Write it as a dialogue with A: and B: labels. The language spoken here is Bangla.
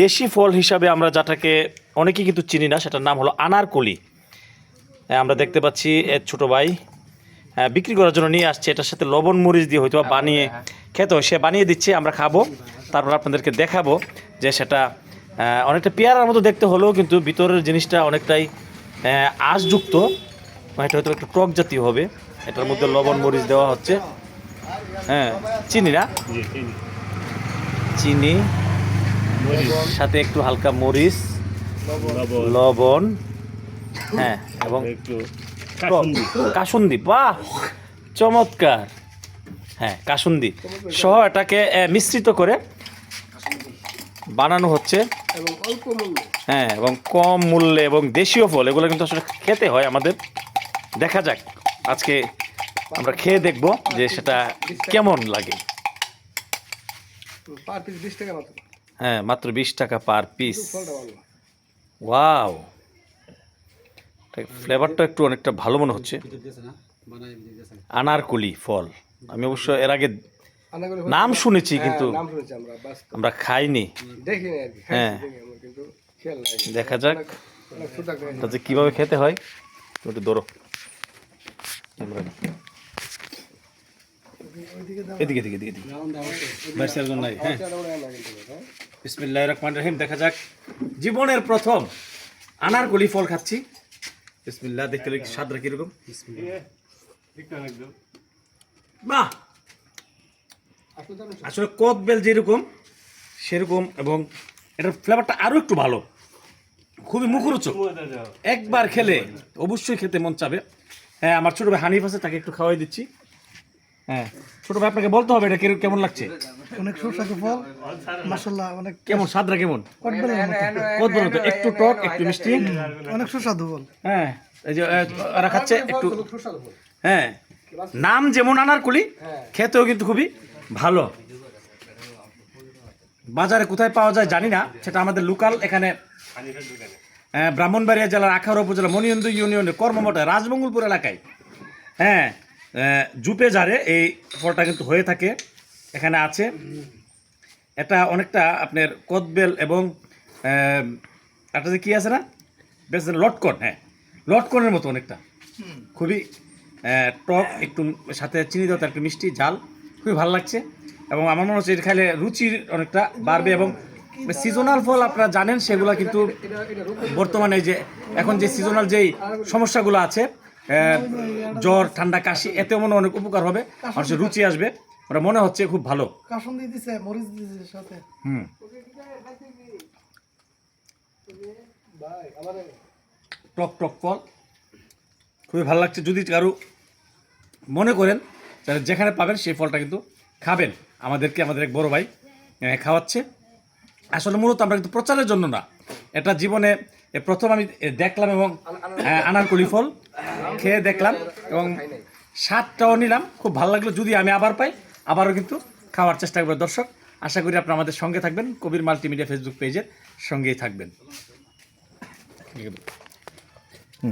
A: দেশি ফল হিসাবে আমরা যাটাকে অনেকেই কিন্তু চিনি না সেটার নাম হলো আনারকলি। হ্যাঁ, আমরা দেখতে পাচ্ছি এর ছোট ভাই হ্যাঁ, বিক্রি করার জন্য নিয়ে আসছে। এটার সাথে লবণ মরিচ দিয়ে হয়তো বা বানিয়ে খেতে হয় সে বানিয়ে দিচ্ছে আমরা খাব। তারপর আপনাদেরকে দেখাবো যে সেটা অনেকটা পেয়ারার মতো দেখতে হলেও কিন্তু ভিতরের জিনিসটা অনেকটাই আঁশযুক্ত। মানে এটা হয়তো একটু টক জাতীয় হবে। এটার মধ্যে লবণ মরিচ দেওয়া হচ্ছে। হ্যাঁ চিনি না?
B: চিনি।
A: সাথে একটু হালকা মরিচ
B: লবণ।
A: লবণ হ্যাঁ এবং
B: একটু কাসুন্দি।
A: বাহ! চমৎকার। হ্যাঁ কাসুন্দি। সহ এটাকে মিশ্রিত করে বানানো হচ্ছে।
C: এবং অল্প মূল্যে।
A: হ্যাঁ এবং কম মূল্যে এবং দেশীয় ফল এগুলো কিন্তু আসলে খেতে হয় আমাদের। দেখা যাক আজকে আমরা খেয়ে দেখব যে সেটা কেমন লাগে।
C: পার পিস বিশ টাকা মতো
A: হ্যাঁ মাত্র বিশ টাকা পার পিস ওয়াও ফ্লেভারটা একটু অনেকটা ভালো মনে হচ্ছে। আনারকুলি ফল। আমি অবশ্য এর আগে নাম শুনেছি কিন্তু
C: আমরা
A: খাইনি। হ্যাঁ।
C: দেখি আমরা কিন্তু খেয়াল নাই।
A: দেখা যাক। তাতে কীভাবে খেতে হয় তুমি একটু ধরো। এদিকে এদিকে এদিকে এদিকে। নাই। হ্যাঁ বিসমিল্লাহ রহমান রহিম, দেখা যাক। জীবনের প্রথম আনারকলি ফল খাচ্ছি। বিসমিল্লাহ, দেখতে লাগি, স্বাদটা কীরকম? বাহ!
C: আসলে
A: কদবেল যেরকম, সেরকম এবং এটার ফ্লেভারটা আরও একটু ভালো। খুবই মুখরোচক। একবার খেলে অবশ্যই খেতে মন চাবে। হ্যাঁ আমার ছোট ভাই হানিফ আছে, তাকে একটু খাওয়াই দিচ্ছি। হ্যাঁ। ছোট ভাই আপনাকে বলতে হবে এটা কিরকম- কেমন লাগছে?
D: অনেক সুস্বাদু ফল। মাসাল্লাহ অনেক
A: কেমন স্বাদটা কেমন?
D: মতো।
A: কদবেল মতো। একটু টক একটু মিষ্টি।
D: অনেক সুস্বাদু ফল।
A: হ্যাঁ এই যে ওরা খাচ্ছে একটু। হ্যাঁ নাম যেমন আনারকুলি
C: হ্যাঁ।
A: খেতেও কিন্তু খুবই ভালো। বাজারে কোথায় পাওয়া যায় জানি না সেটা আমাদের লোকাল এখানে ব্রাহ্মণবাড়িয়া জেলার আখাউড়া উপজেলা মণিন্দু ইউনিয়নের কর্মমঠে রাজমঙ্গলপুর এলাকায়। হ্যাঁ জুপে জারে এই ফলটা কিন্তু হয়ে থাকে, এখানে আছে। এটা অনেকটা আপনার কদবেল এবং যে কী আছে না? বেশ লটকন হ্যাঁ। লটকনের মতো অনেকটা। খুবই টক, একটু সাথে চিনি দেওয়া একটু মিষ্টি ঝাল খুবই ভালো লাগছে। এবং আমার মনে হচ্ছে এটা খাইলে রুচির অনেকটা বাড়বে এবং সিজনাল ফল আপনারা জানেন, সেগুলো কিন্তু বর্তমানে যে, এখন যে সিজনাল যেই সমস্যাগুলো আছে জ্বর ঠান্ডা কাশি এতে মনে অনেক উপকার হবে। মানুষের রুচি আসবে। ওটা মনে হচ্ছে খুব ভালো।
D: কাসন দিছে মরিচ দিছে সাথে।
A: হুম। টক টক ফল। খুবই ভালো লাগছে। যদি কারও মনে করেন তাহলে যেখানে পাবেন সেই ফলটা কিন্তু খাবেন। আমাদেরকে আমাদের এক বড় ভাই খাওয়াচ্ছে। আসলে মূলত আমরা কিন্তু প্রচারের জন্য না। এটা জীবনে প্রথম আমি দেখলাম এবং আনারকলি ফল। খেয়ে দেখলাম এবং স্বাদটাও নিলাম। খুব ভালো লাগল। যদি আমি আবার পাই, আবারও কিন্তু খাওয়ার চেষ্টা করব। দর্শক, আশা করি আপনারা আমাদের সঙ্গে থাকবেন। কবির মাল্টিমিডিয়া ফেসবুক পেজের সঙ্গেই থাকবেন।